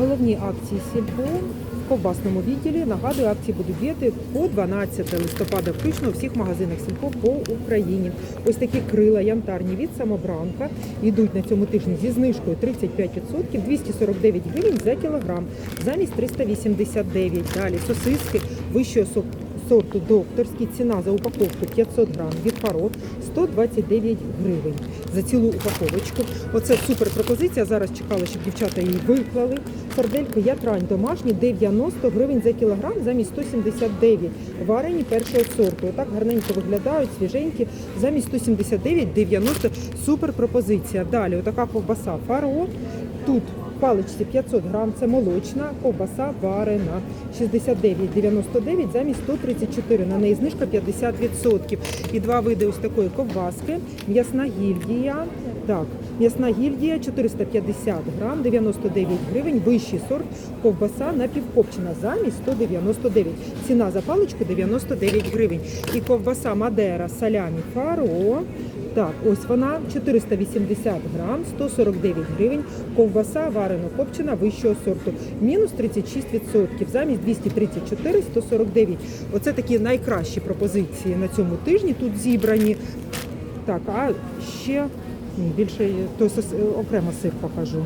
Головні акції Сільпо в ковбасному відділі. Нагадую, акції будуть діяти по 12 листопада, включно у всіх магазинах Сільпо по Україні. Ось такі крила янтарні від самобранка йдуть на цьому тижні зі знижкою 35%, 249 гривень за кілограм, замість 389. Далі сосиски вищого сок- сорту докторський. Ціна за упаковку 500 грам від паро 129 гривень за цілу упаковочку. Оце супер пропозиція. Зараз чекала, щоб дівчата її виклали. Сардельки ятрань домашні 90 гривень за кілограм замість 179. Варені першого сорту. Отак гарненько виглядають, свіженькі. Замість 179 90 супер пропозиція. Далі отака ковбаса фаро. Тут паличці 500 грам, це молочна, ковбаса варена 69,99 замість 134. На неї знижка 50%. І два види ось такої ковбаски. М'ясна гільдія. Так, м'ясна гільдія 450 грам, 99 гривень, вищий сорт, ковбаса напівкопчена замість 199. Ціна за паличку 99 гривень. І ковбаса Мадера салямі фаро. Так, ось вона 480 грам, 149 гривень. Ковбаса варено копчена вищого сорту. Мінус 36%. Замість 234 149. Оце такі найкращі пропозиції на цьому тижні тут зібрані. Так, а ще більше то окремо сир покажу.